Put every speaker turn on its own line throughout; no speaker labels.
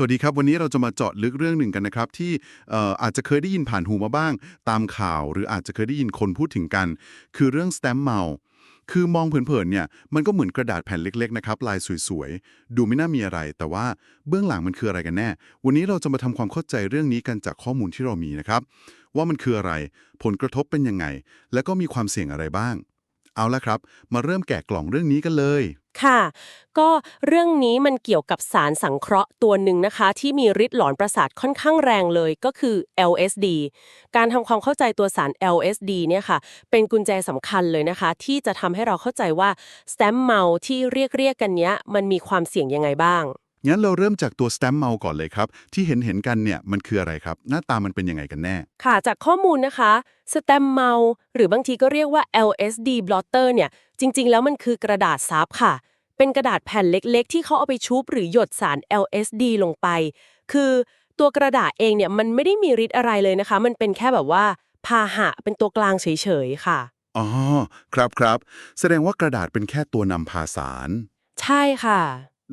สวัสดีครับ วันนี้เราจะมาเจาะลึกเรื่องหนึ่งกันนะครับ ที่อออาจจะเคยได้ยินผ่านหูมาบ้าง ตามข่าว หรืออาจจะเคยได้ยินคนพูดถึงกัน คือเรื่องสแตมเมาคือมองเผินๆเนี่ยมันก็เหมือนกระดาษแผ่นเล็กๆนะครับลายสวยๆ ดูไม่น่ามีอะไร แต่ว่าเบื้องหลังมันคืออะไรกันแน่ วันนี้เราจะมาทำความเข้าใจเรื่องนี้กันจากข้อมูลที่เรามีนะครับ ว่ามันคืออะไรผลกระทบเป็นยังไง และก็มีความเสี่ยงอะไรบ้าง เอาละครับ มาเริ่มแกะกล่องเรื่องนี้กันเลย
ค่ะ ก็เรื่องนี้มันเกี่ยวกับสารสังเคราะห์ตัวหนึ่งนะคะ ที่มีฤทธิ์หลอนประสาทค่อนข้างแรงเลยก็คือ LSD การทำความเข้าใจตัวสาร LSD เนี่ยค่ะ เป็นกุญแจสำคัญเลยนะคะ ที่จะทำให้เราเข้าใจว่าสแตมเมาที่เรียกเรียกกันเนี้ยมันมีความเสี่ยงยังไงบ้าง
งั้นเราเริ่มจากตัวสแตมป์เมาก่อนเลยครับ ที่เห็นเห็นๆกันเนี่ยมันคืออะไรครับ หน้าตามันเป็นยังไงกันแน่
ค่ะ จากข้อมูลนะคะสแตมเมาหรือบางทีก็เรียกว่า LSD blotter เนี่ย จริง ๆ แล้วมันคือกระดาษซับค่ะ เป็นกระดาษแผ่นเล็กๆ ที่เขาเอาไปชุบหรือหยดสาร LSD ลงไป คือตัวกระดาษเองเนี่ยมันไม่ได้มีฤทธิ์อะไรเลยนะคะ มันเป็นแค่แบบว่าพาหะเป็นตัวกลางเฉยๆค่ะ
อ๋อครับครับแสดงว่ากระดาษเป็นแค่ตัวนำพาสาร
ใช่ค่ะ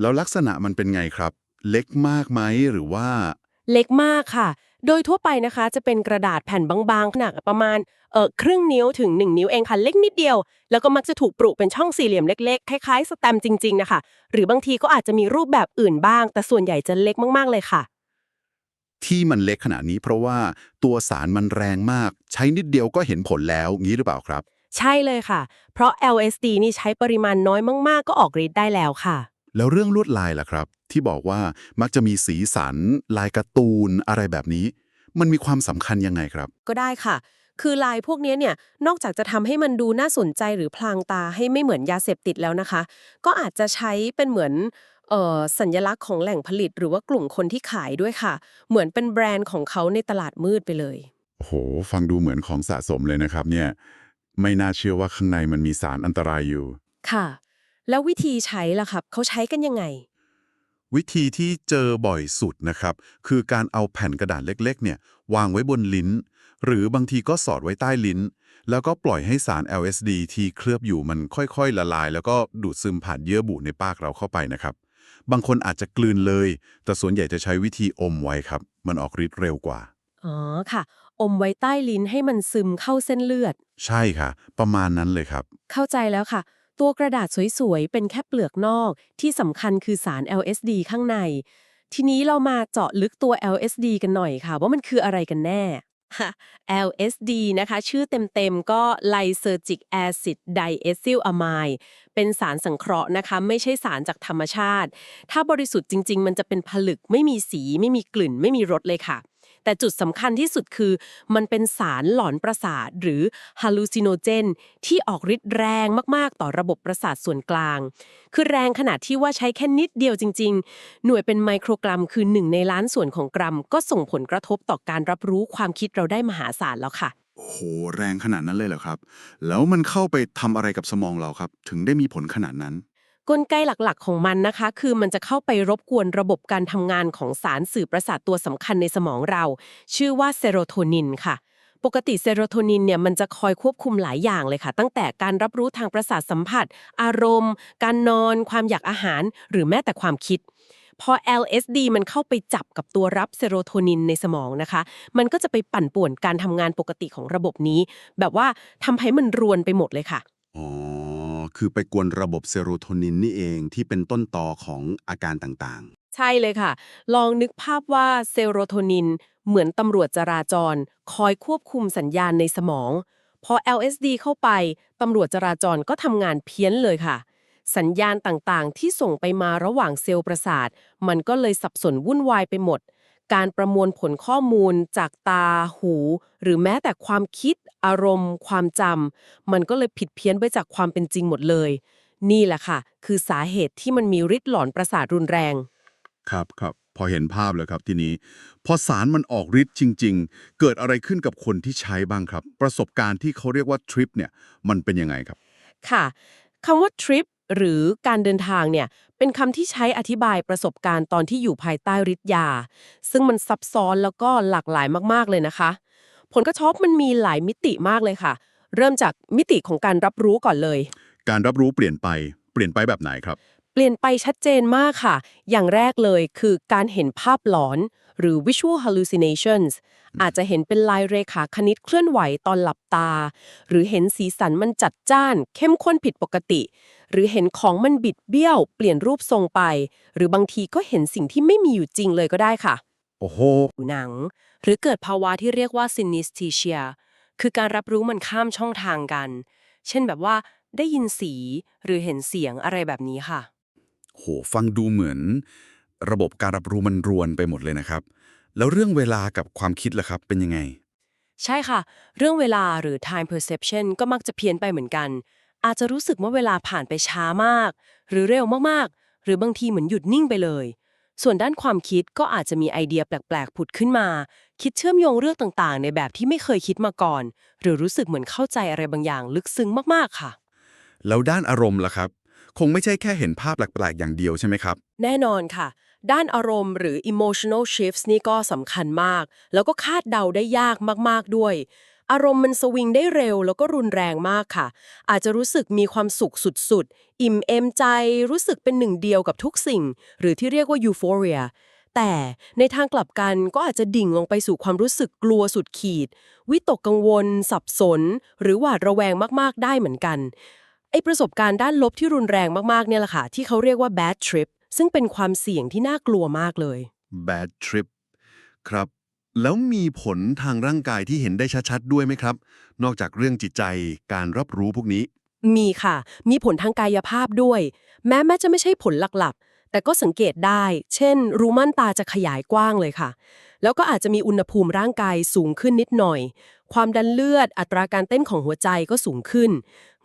แล้วลักษณะมันเป็นไงครับ เล็กมากไหมหรือว่า
เล็กมากค่ะ โดยทั่วไปนะคะจะเป็นกระดาษแผ่นบางๆขนาดประมาณเออครึ่งนิ้วถึง 1 นิ้วเองค่ะ เล็กนิดเดียว แล้วก็มักจะถูกปรุเป็นช่องสี่เหลี่ยมเล็กๆ คล้ายๆ สแตมป์จริง ๆ นะคะ หรือบางทีก็อาจจะมีรูปแบบอื่นบ้าง แต่ส่วนใหญ่จะเล็กมากๆเลยค่ะ
ที่มันเล็กขนาดนี้เพราะว่าตัวสารมันแรงมาก ใช้นิดเดียวก็เห็นผลแล้วงี้หรือเปล่าครับ
ใช่เลยค่ะ เพราะ LSD นี่ใช้ปริมาณน้อยมาก ๆ ก็ออกฤทธิ์ได้แล้วค่ะ
แล้วเรื่องลวดลายล่ะครับ ที่บอกว่ามักจะมีสีสัน ลายการ์ตูนอะไรแบบนี้ มันมีความสำคัญยังไงครับ
ก็ได้ค่ะ คือลายพวกนี้เนี่ยนอกจากจะทำให้มันดูน่าสนใจหรือพลางตาให้ไม่เหมือนยาเสพติดแล้วนะคะ ก็อาจจะใช้เป็นเหมือนเอ่อสัญลักษณ์ของแหล่งผลิตหรือว่ากลุ่มคนที่ขายด้วยค่ะ เหมือนเป็นแบรนด์ของเขาในตลาดมืดไปเลย
โอ้โห ฟังดูเหมือนของสะสมเลยนะครับเนี่ยไม่น่าเชื่อว่าข้างในมันมีสารอันตรายอยู่
ค่ะ แล้ววิธีใช้ล่ะครับ เขาใช้กันยังไง
วิธีที่เจอบ่อยสุดนะครับ คือการเอาแผ่นกระดาษเล็กๆ เนี่ย วางไว้บนลิ้น หรือบางทีก็สอดไว้ใต้ลิ้น แล้วก็ปล่อยให้สาร LSD ที่เคลือบอยู่มันค่อยๆ ละลาย แล้วก็ดูดซึมผ่านเยื่อบุในปากเราเข้าไปนะครับ บางคนอาจจะกลืนเลย แต่ส่วนใหญ่จะใช้วิธีอมไว้ครับ มันออกฤทธิ์เร็วกว่า
อ๋อค่ะ อมไว้ใต้ลิ้นให้มันซึมเข้าเส้นเลือด
ใช่ค่ะ ประมาณนั้นเลยครับ
เข้าใจแล้วค่ะ ตัวกระดาษสวยๆ เป็นแค่เปลือกนอก ที่สำคัญคือสาร LSD ข้างใน ทีนี้เรามาเจาะลึกตัว LSD กันหน่อยค่ะว่ามันคืออะไรกันแน่ LSD นะคะ ชื่อเต็มๆ ก็ Lysergic Acid Diethylamide เป็นสารสังเคราะห์นะคะ ไม่ใช่สารจากธรรมชาติ ถ้าบริสุทธิ์จริง ๆ มันจะเป็นผลึกไม่มีสี ไม่มีกลิ่น ไม่มีรสเลยค่ะ แต่จุดสำคัญที่สุดคือ มันเป็นสารหลอนประสาทหรือ hallucinogen ที่ออกฤทธิ์แรงมาก ๆ ต่อระบบประสาทส่วนกลาง คือแรงขนาดที่ว่าใช้แค่นิดเดียวจริง ๆ หน่วยเป็นไมโครกรัมคือหนึ่งในล้านส่วนของกรัม ก็ส่งผลกระทบต่อการรับรู้ความคิดเราได้มหาศาลแล้วค่ะ
โอ้โหแรงขนาดนั้นเลยเหรอครับ แล้วมันเข้าไปทำอะไรกับสมองเราครับ ถึงได้มีผลขนาดนั้น
กลไกหลักๆ ของมันนะคะ คือมันจะเข้าไปรบกวนระบบการทำงานของสารสื่อประสาทตัวสำคัญในสมองเรา ชื่อว่าเซโรโทนินค่ะ ปกติเซโรโทนินเนี่ยมันจะคอยควบคุมหลายอย่างเลยค่ะ ตั้งแต่การรับรู้ทางประสาทสัมผัส อารมณ์ การนอน ความอยากอาหาร หรือแม้แต่ความคิดพอ LSD มันเข้าไปจับกับตัวรับเซโรโทนินในสมองนะคะ มันก็จะไปปั่นป่วนการทำงานปกติของระบบนี้ แบบว่าทำให้มันรวนไปหมดเลยค่ะ
อ๋อ คือไปกวนระบบเซโรโทนินนี่เองที่เป็นต้นตอของอาการต่างๆ
ใช่เลยค่ะ ลองนึกภาพว่าเซโรโทนิน เหมือนตำรวจจราจร คอยควบคุมสัญญาณในสมอง พอ LSD เข้าไป ตำรวจจราจรก็ทำงานเพี้ยนเลยค่ะ สัญญาณต่างๆ ที่ส่งไปมาระหว่างเซลล์ประสาท มันก็เลยสับสนวุ่นวายไปหมด การประมวลผลข้อมูลจากตา หู หรือแม้แต่ความคิด อารมณ์ ความจำมันก็เลยผิดเพี้ยนไปจากความเป็นจริงหมดเลย นี่แหละค่ะ คือสาเหตุที่มันมีฤทธิ์หลอนประสาทรุนแรง
ครับครับพอเห็นภาพเลยครับทีนี้ พอสารมันออกฤทธิ์จริง ๆ เกิดอะไรขึ้นกับคนที่ใช้บ้างครับ ประสบการณ์ที่เขาเรียกว่าทริปเนี่ยมันเป็นยังไงครับ
ค่ะคำว่า trip หรือการเดินทางเนี่ย เป็นคำที่ใช้อธิบายประสบการณ์ตอนที่อยู่ภายใต้ฤทธิ์ยา ซึ่งมันซับซ้อนแล้วก็หลากหลายมากๆเลยนะคะ ผลกระทบมันมีหลายมิติมากเลยค่ะ เริ่มจากมิติของการรับรู้ก่อนเลย
การรับรู้เปลี่ยนไปเปลี่ยนไปแบบไหนครับ
เปลี่ยนไปชัดเจนมากค่ะ อย่างแรกเลยคือการเห็นภาพหลอน หรือ visual hallucinations อาจจะเห็นเป็นลายเรขาคณิตเคลื่อนไหวตอนหลับตา หรือเห็นสีสันมันจัดจ้าน เข้มข้นผิดปกติ หรือเห็นของมันบิดเบี้ยว เปลี่ยนรูปทรงไป หรือบางทีก็เห็นสิ่งที่ไม่มีอยู่จริงเลยก็ได้ค่ะ
โอ้โห
หนัง หรือเกิดภาวะที่เรียกว่า synesthesia คือการรับรู้มันข้ามช่องทางกัน เช่นแบบว่าได้ยินสีหรือเห็นเสียงอะไรแบบนี้ค่ะ
โห ฟังดูเหมือน ระบบการรับรู้มันรวนไปหมดเลยนะครับ แล้วเรื่องเวลากับความคิดล่ะครับ เป็นยังไง
ใช่ค่ะ เรื่องเวลาหรือ time perception ก็มักจะเพี้ยนไปเหมือนกัน อาจจะรู้สึกว่าเวลาผ่านไปช้ามาก หรือเร็วมากๆ หรือบางทีเหมือนหยุดนิ่งไปเลย ส่วนด้านความคิดก็อาจจะมีไอเดียแปลกๆ ผุดขึ้นมา คิดเชื่อมโยงเรื่องต่างๆ ในแบบที่ไม่เคยคิดมาก่อน หรือรู้สึกเหมือนเข้าใจอะไรบางอย่างลึกซึ้งมากๆค่ะ
แล้วด้านอารมณ์ล่ะครับ คงไม่ใช่แค่เห็นภาพแปลกๆ อย่างเดียวใช่ไหมครับ
แน่นอนค่ะ ด้านอารมณ์หรือ emotional shifts นี่ก็สำคัญมาก แล้วก็คาดเดาได้ยากมากๆด้วย อารมณ์มันสวิงได้เร็วแล้วก็รุนแรงมากค่ะ อาจจะรู้สึกมีความสุขสุดๆ อิ่มเอมใจ รู้สึกเป็นหนึ่งเดียวกับทุกสิ่ง หรือที่เรียกว่า euphoria แต่ในทางกลับกันก็อาจจะดิ่งลงไปสู่ความรู้สึกกลัวสุดขีด วิตกกังวล สับสน หรือหวาดระแวงมากๆได้เหมือนกันไอประสบการณ์ด้านลบที่รุนแรงมากๆเนี่ยแหละค่ะ ที่เขาเรียกว่า bad trip ซึ่งเป็นความเสี่ยงที่น่ากลัวมากเลย
bad trip ครับ แล้วมีผลทางร่างกายที่เห็นได้ชัดๆ ด้วยไหมครับ นอกจากเรื่องจิตใจการรับรู้พวกนี้
มีค่ะ มีผลทางกายภาพด้วย แม้แม้จะไม่ใช่ผลหลักๆ แต่ก็สังเกตได้ เช่น รูม่านตาจะขยายกว้างเลยค่ะ แล้วก็อาจจะมีอุณหภูมิร่างกายสูงขึ้นนิดหน่อย ความดันเลือด อัตราการเต้นของหัวใจก็สูงขึ้น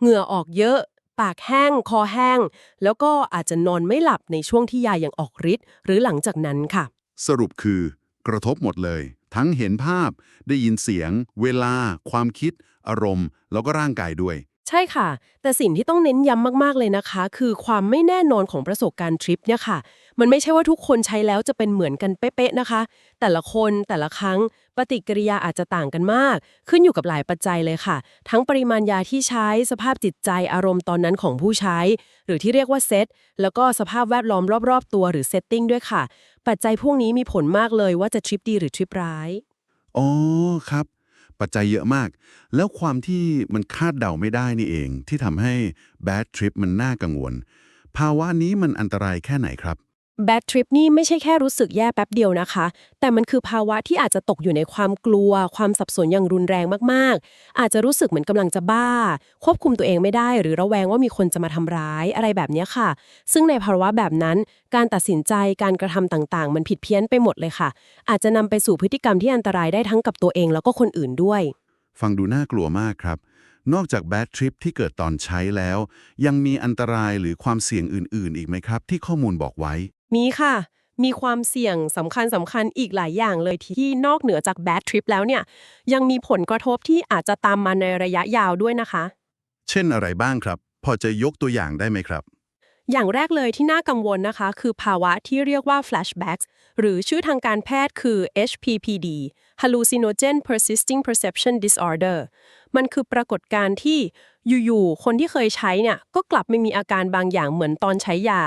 เหงื่อออกเยอะ ปากแห้ง คอแห้ง แล้วก็อาจจะนอนไม่หลับในช่วงที่ยายังออกฤทธิ์หรือหลังจากนั้นค่ะ
สรุปคือกระทบหมดเลย ทั้งเห็นภาพ ได้ยินเสียง เวลา ความคิด อารมณ์ แล้วก็ร่างกายด้วย
ใช่ค่ะ แต่สิ่งที่ต้องเน้นย้ำมาก ๆ เลยนะคะ คือความไม่แน่นอนของประสบการณ์ทริปเนี่ยค่ะ มันไม่ใช่ว่าทุกคนใช้แล้วจะเป็นเหมือนกันเป๊ะ ๆ นะคะ แต่ละคนแต่ละครั้งปฏิกิริยาอาจจะต่างกันมาก ขึ้นอยู่กับหลายปัจจัยเลยค่ะ ทั้งปริมาณยาที่ใช้สภาพจิตใจอารมณ์ตอนนั้นของผู้ใช้ หรือที่เรียกว่าเซตแล้วก็สภาพแวดล้อมรอบๆ ตัวหรือเซตติ้งด้วยค่ะ ปัจจัยพวกนี้มีผลมากเลยว่าจะทริปดีหรือทริปร้าย
อ๋อครับ ปัจจัยเยอะมาก แล้วความที่มันคาดเดาไม่ได้นี่เอง ที่ทำให้ bad trip มันน่ากังวล ภาวะนี้มันอันตรายแค่ไหนครับ
bad trip นี่ไม่ใช่แค่รู้สึกแย่แป๊บเดียวนะคะ แต่มันคือภาวะที่อาจจะตกอยู่ในความกลัว ความสับสนอย่างรุนแรงมากๆ อาจจะรู้สึกเหมือนกำลังจะบ้า ควบคุมตัวเองไม่ได้ หรือระแวงว่ามีคนจะมาทำร้ายอะไรแบบนี้ค่ะ ซึ่งในภาวะแบบนั้น การตัดสินใจการกระทำต่างๆ มันผิดเพี้ยนไปหมดเลยค่ะ อาจจะนำไปสู่พฤติกรรมที่อันตรายได้ทั้งกับตัวเองแล้วก็คนอื่นด้วย
ฟังดูน่ากลัวมากครับนอกจาก bad trip ที่เกิดตอนใช้แล้ว ยังมีอันตรายหรือความเสี่ยงอื่น ๆ อีกไหมครับ ที่ข้อมูลบอกไว้
มีค่ะ มีความเสี่ยงสำคัญสำคัญอีกหลายอย่างเลยที่นอกเหนือจากแบดทริปแล้วเนี่ย ยังมีผลกระทบที่อาจจะตามมาในระยะยาวด้วยนะคะ
เช่นอะไรบ้างครับ พอจะยกตัวอย่างได้ไหมครับ
อย่างแรกเลยที่น่ากังวลนะคะ คือภาวะที่เรียกว่า flashbacks หรือชื่อทางการแพทย์คือ HPPD Hallucinogen Persisting Perception Disorder มันคือปรากฏการณ์ที่อยู่ๆ คนที่เคยใช้เนี่ยก็กลับไม่มีอาการบางอย่างเหมือนตอนใช้ยา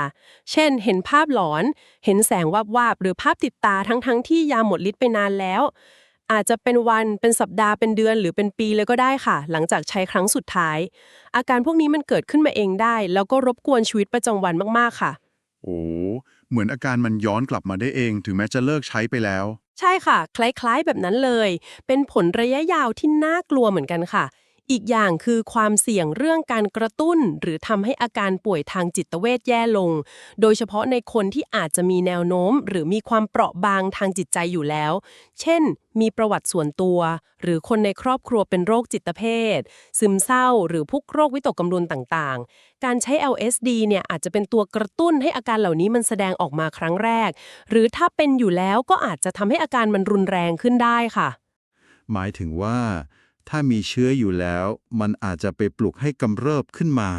เช่น เห็นภาพหลอน เห็นแสงวาบๆ หรือภาพติดตาทั้งๆ ที่ยาหมดฤทธิ์ไปนานแล้ว อาจจะเป็นวันเป็นสัปดาห์เป็นเดือนหรือเป็นปีเลยก็ได้ค่ะ หลังจากใช้ครั้งสุดท้าย อาการพวกนี้มันเกิดขึ้นมาเองได้ แล้วก็รบกวนชีวิตประจำวันมากๆค่ะ
โอ้เหมือนอาการมันย้อนกลับมาได้เอง ถึงแม้จะเลิกใช้ไปแล้ว
ใช่ค่ะ คล้ายๆแบบนั้นเลย เป็นผลระยะยาวที่น่ากลัวเหมือนกันค่ะ อีกอย่างคือความเสี่ยงเรื่องการกระตุ้น หรือทำให้อาการป่วยทางจิตเวชแย่ลง โดยเฉพาะในคนที่อาจจะมีแนวโน้ม หรือมีความเปราะบางทางจิตใจอยู่แล้ว เช่น มีประวัติส่วนตัว หรือคนในครอบครัวเป็นโรคจิตเภท ซึมเศร้า หรือพวกโรควิตกกังวลต่างๆ การใช้ LSD เนี่ยอาจจะเป็นตัวกระตุ้นให้อาการเหล่านี้มันแสดงออกมาครั้งแรก หรือถ้าเป็นอยู่แล้วก็อาจจะทำให้อาการมันรุนแรงขึ้นได้ค่ะ
หมายถึงว่า ถ้ามีเชื้ออยู่แล้ว มันอาจจะไปปลุกให้กำเริบขึ้นมา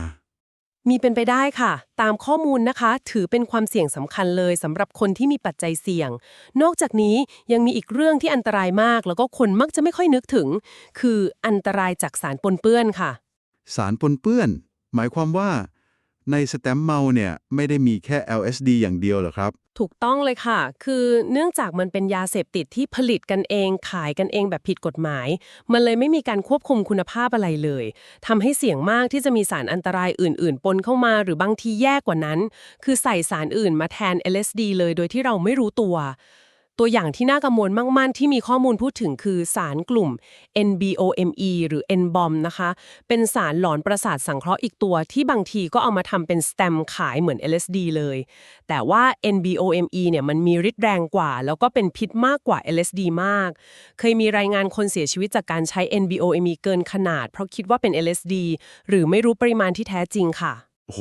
มีเป็นไปได้ค่ะ ตามข้อมูลนะคะ ถือเป็นความเสี่ยงสำคัญเลยสำหรับคนที่มีปัจจัยเสี่ยง นอกจากนี้ยังมีอีกเรื่องที่อันตรายมาก แล้วก็คนมักจะไม่ค่อยนึกถึง คืออันตรายจากสารปนเปื้อนค่ะ
สารปนเปื้อน หมายความว่า ในสแตมเมาเนี่ยไม่ได้มีแค่ LSD อย่างเดียวเหรอครับ
ถูกต้องเลยค่ะ คือเนื่องจากมันเป็นยาเสพติดที่ผลิตกันเอง ขายกันเองแบบผิดกฎหมาย มันเลยไม่มีการควบคุมคุณภาพอะไรเลยทำให้เสี่ยงมากที่จะมีสารอันตรายอื่น ๆ ปนเข้ามาหรือบางทีแย่กว่านั้น คือใส่สารอื่นมาแทน LSD เลยโดยที่เราไม่รู้ตัว ตัวอย่างที่น่ากังวลมาก ๆ ที่มีข้อมูลพูดถึงคือสารกลุ่ม NBOME หรือ NBOM นะคะ เป็นสารหลอนประสาทสังเคราะห์อีกตัวที่บางทีก็เอามาทำเป็นสเต็มขายเหมือน LSD เลย แต่ว่า NBOME เนี่ยมันมีฤทธิ์แรงกว่า แล้วก็เป็นพิษมากกว่า LSD มาก เคยมีรายงานคนเสียชีวิตจากการใช้ NBOME เกินขนาด เพราะคิดว่าเป็น LSD หรือไม่รู้ปริมาณที่แท้จริงค่ะ
โห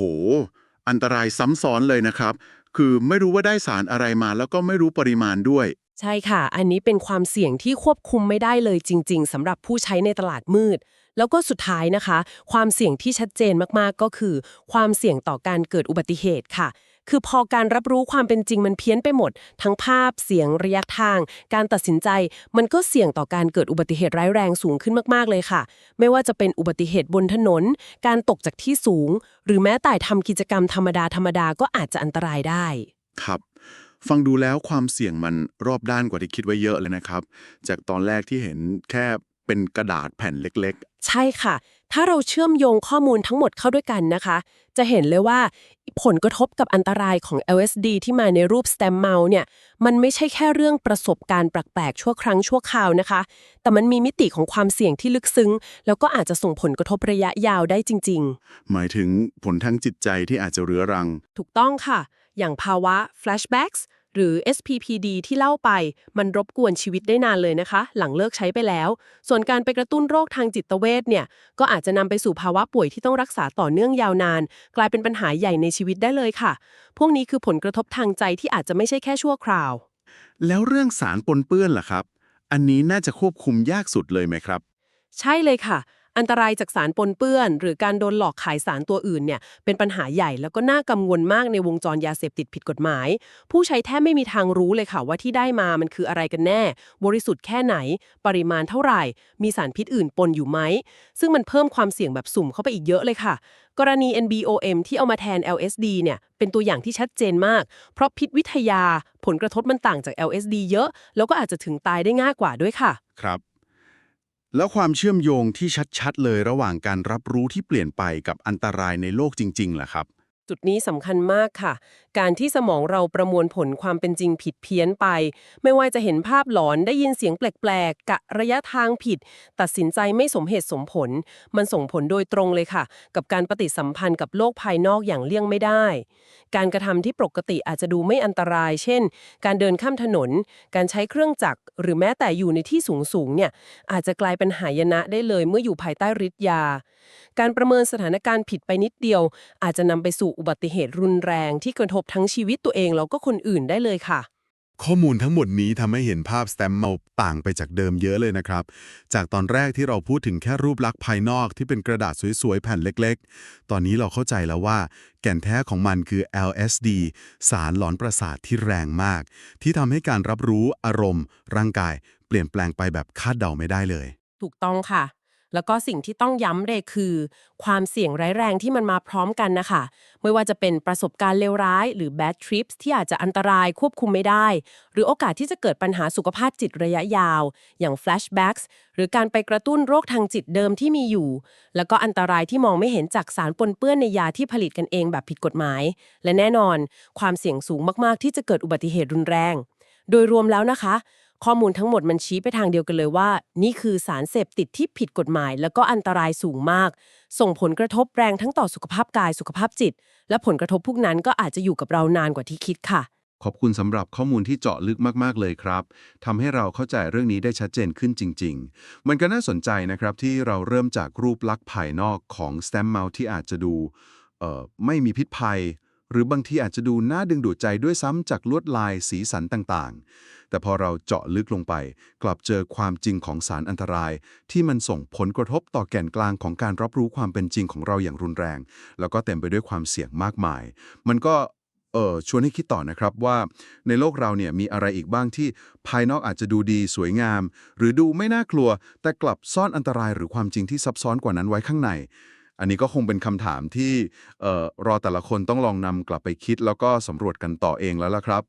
อันตรายซ้ำซ้อนเลยนะครับ คือไม่รู้ว่าได้สารอะไรมา แล้วก็ไม่รู้ปริมาณด้วย
ใช่ค่ะ อันนี้เป็นความเสี่ยงที่ควบคุมไม่ได้เลยจริง ๆสำหรับผู้ใช้ในตลาดมืด แล้วก็สุดท้ายนะคะ ความเสี่ยงที่ชัดเจนมากๆก็คือ ความเสี่ยงต่อการเกิดอุบัติเหตุค่ะ คือพอการรับรู้ความเป็นจริงมันเพี้ยนไปหมด ทั้งภาพเสียงระยะทาง การตัดสินใจมันก็เสี่ยงต่อการเกิดอุบัติเหตุร้ายแรงสูงขึ้นมากๆเลยค่ะ ไม่ว่าจะเป็นอุบัติเหตุบนถนน การตกจากที่สูง หรือแม้แต่ทำกิจกรรมธรรมดาธรรมดาๆก็อาจจะอันตรายได้
ครับฟังดูแล้วความเสี่ยงมันรอบด้านกว่าที่คิดไว้เยอะเลยนะครับ จากตอนแรกที่เห็นแค่เป็นกระดาษแผ่นเล็ก
ใช่ค่ะ ถ้าเราเชื่อมโยงข้อมูลทั้งหมดเข้าด้วยกันนะคะ จะเห็นเลยว่าผลกระทบกับอันตรายของ LSD ที่มาในรูป stem m o u เนี่ยมันไม่ใช่แค่เรื่องประสบการณ์แปลกๆชั่วครั้งชั่วคราวนะคะ แต่มันมีมิติของความเสี่ยงที่ลึกซึ้ง แล้วก็อาจจะส่งผลกระทบระยะยาวได้จริง
ๆ หมายถึงผลทางจิตใจที่อาจจะเรื้อรัง
ๆถูกต้องค่ะ อย่างภาวะ flashbacks หรือ SPPD ที่เล่าไป มันรบกวนชีวิตได้นานเลยนะคะ หลังเลิกใช้ไปแล้ว ส่วนการไปกระตุ้นโรคทางจิตเวชเนี่ยก็อาจจะนำไปสู่ภาวะป่วยที่ต้องรักษาต่อเนื่องยาวนาน กลายเป็นปัญหาใหญ่ในชีวิตได้เลยค่ะ พวกนี้คือผลกระทบทางใจที่อาจจะไม่ใช่แค่ชั่วคราว
แล้วเรื่องสารปนเปื้อนล่ะครับ อันนี้น่าจะควบคุมยากสุดเลยไหมครับ
ใช่เลยค่ะ อันตรายจากสารปนเปื้อน หรือการโดนหลอกขายสารตัวอื่นเนี่ยเป็นปัญหาใหญ่แล้วก็น่ากังวลมากในวงจรยาเสพติดผิดกฎหมาย ผู้ใช้แทบไม่มีทางรู้เลยค่ะว่าที่ได้มามันคืออะไรกันแน่ บริสุทธิ์แค่ไหน ปริมาณเท่าไหร่ มีสารพิษอื่นปนอยู่ไหม ซึ่งมันเพิ่มความเสี่ยงแบบสุ่มเข้าไปอีกเยอะเลยค่ะ กรณี NBOM ที่เอามาแทน LSD เนี่ยเป็นตัวอย่างที่ชัดเจนมาก เพราะพิษวิทยาผลกระทบมันต่างจาก LSD เยอะ แล้วก็อาจจะถึงตายได้ง่ายกว่าด้วยค่ะ
ครับ แล้วความเชื่อมโยงที่ชัดๆ เลยระหว่างการรับรู้ที่เปลี่ยนไปกับอันตรายในโลกจริงๆล่ะครับ
จุดนี้สำคัญมากค่ะ การที่สมองเราประมวลผลความเป็นจริงผิดเพี้ยนไป ไม่ว่าจะเห็นภาพหลอนได้ยินเสียงแปลกๆกะระยะทางผิด ตัดสินใจไม่สมเหตุสมผล มันส่งผลโดยตรงเลยค่ะ กับการปฏิสัมพันธ์กับโลกภายนอกอย่างเลี่ยงไม่ได้ การกระทำที่ปกติอาจจะดูไม่อันตราย เช่น การเดินข้ามถนน การใช้เครื่องจักรหรือแม้แต่อยู่ในที่สูงๆเนี่ยอาจจะกลายเป็นหายนะได้เลยเมื่ออยู่ภายใต้ฤทธิ์ยา การประเมินสถานการณ์ผิดไปนิดเดียว อาจจะนำไปสู่อุบัติเหตุรุนแรงที่กระทบทั้งชีวิตตัวเองแล้วก็คนอื่นได้เลยค่ะ
ข้อมูลทั้งหมดนี้ทำให้เห็นภาพสแตมเมาต่างไปจากเดิมเยอะเลยนะครับ จากตอนแรกที่เราพูดถึงแค่รูปลักษณ์ภายนอกที่เป็นกระดาษสวยๆ แผ่นเล็กๆ ตอนนี้เราเข้าใจแล้วว่า แก่นแท้ของมันคือ LSD สารหลอนประสาทที่แรงมาก ที่ทำให้การรับรู้อารมณ์ ร่างกาย เปลี่ยนแปลงไปแบบคาดเดาไม่ได้เลย
ถูกต้องค่ะ แล้วก็สิ่งที่ต้องย้ำเลยคือ ความเสี่ยงร้ายแรงที่มันมาพร้อมกันนะคะ ไม่ว่าจะเป็นประสบการณ์เลวร้าย หรือ bad trips ที่อาจจะอันตรายควบคุมไม่ได้ หรือโอกาสที่จะเกิดปัญหาสุขภาพจิตระยะยาว อย่าง flashbacks หรือการไปกระตุ้นโรคทางจิตเดิมที่มีอยู่ แล้วก็อันตรายที่มองไม่เห็นจากสารปนเปื้อนในยาที่ผลิตกันเองแบบผิดกฎหมาย และแน่นอน ความเสี่ยงสูงมากๆ ที่จะเกิดอุบัติเหตุรุนแรง โดยรวมแล้วนะคะ ข้อมูลทั้งหมดมันชี้ไปทางเดียวกันเลยว่า นี่คือสารเสพติดที่ผิดกฎหมาย แล้วก็อันตรายสูงมาก ส่งผลกระทบแรงทั้งต่อสุขภาพกายสุขภาพจิต และผลกระทบพวกนั้นก็อาจจะอยู่กับเรานานกว่าที่คิดค่ะ
ขอบคุณสำหรับข้อมูลที่เจาะลึกมากๆเลยครับทำให้เราเข้าใจเรื่องนี้ได้ชัดเจนขึ้นจริง ๆ มันก็น่าสนใจนะครับที่เราเริ่มจากรูปลักษณ์ภายนอกของ stem m o u ที่อาจจะดูเอ่อไม่มีพิษภัย หรือบางทีอาจจะดูน่าดึงดูดใจด้วยซ้ำจากลวดลายสีสันต่างๆ แต่พอเราเจาะลึกลงไป กลับเจอความจริงของสารอันตราย ที่มันส่งผลกระทบต่อแก่นกลางของการรับรู้ความเป็นจริงของเราอย่างรุนแรง แล้วก็เต็มไปด้วยความเสี่ยงมากมาย มันก็เออชวนให้คิดต่อนะครับว่าในโลกเราเนี่ยมีอะไรอีกบ้างที่ภายนอกอาจจะดูดีสวยงาม หรือดูไม่น่ากลัว แต่กลับซ่อนอันตรายหรือความจริงที่ซับซ้อนกว่านั้นไว้ข้างใน อันนี้ก็คงเป็นคำถามที่เอ่อรอแต่ละคนต้องลองนำกลับไปคิดแล้วก็สำรวจกันต่อเองแล้วล่ะครับ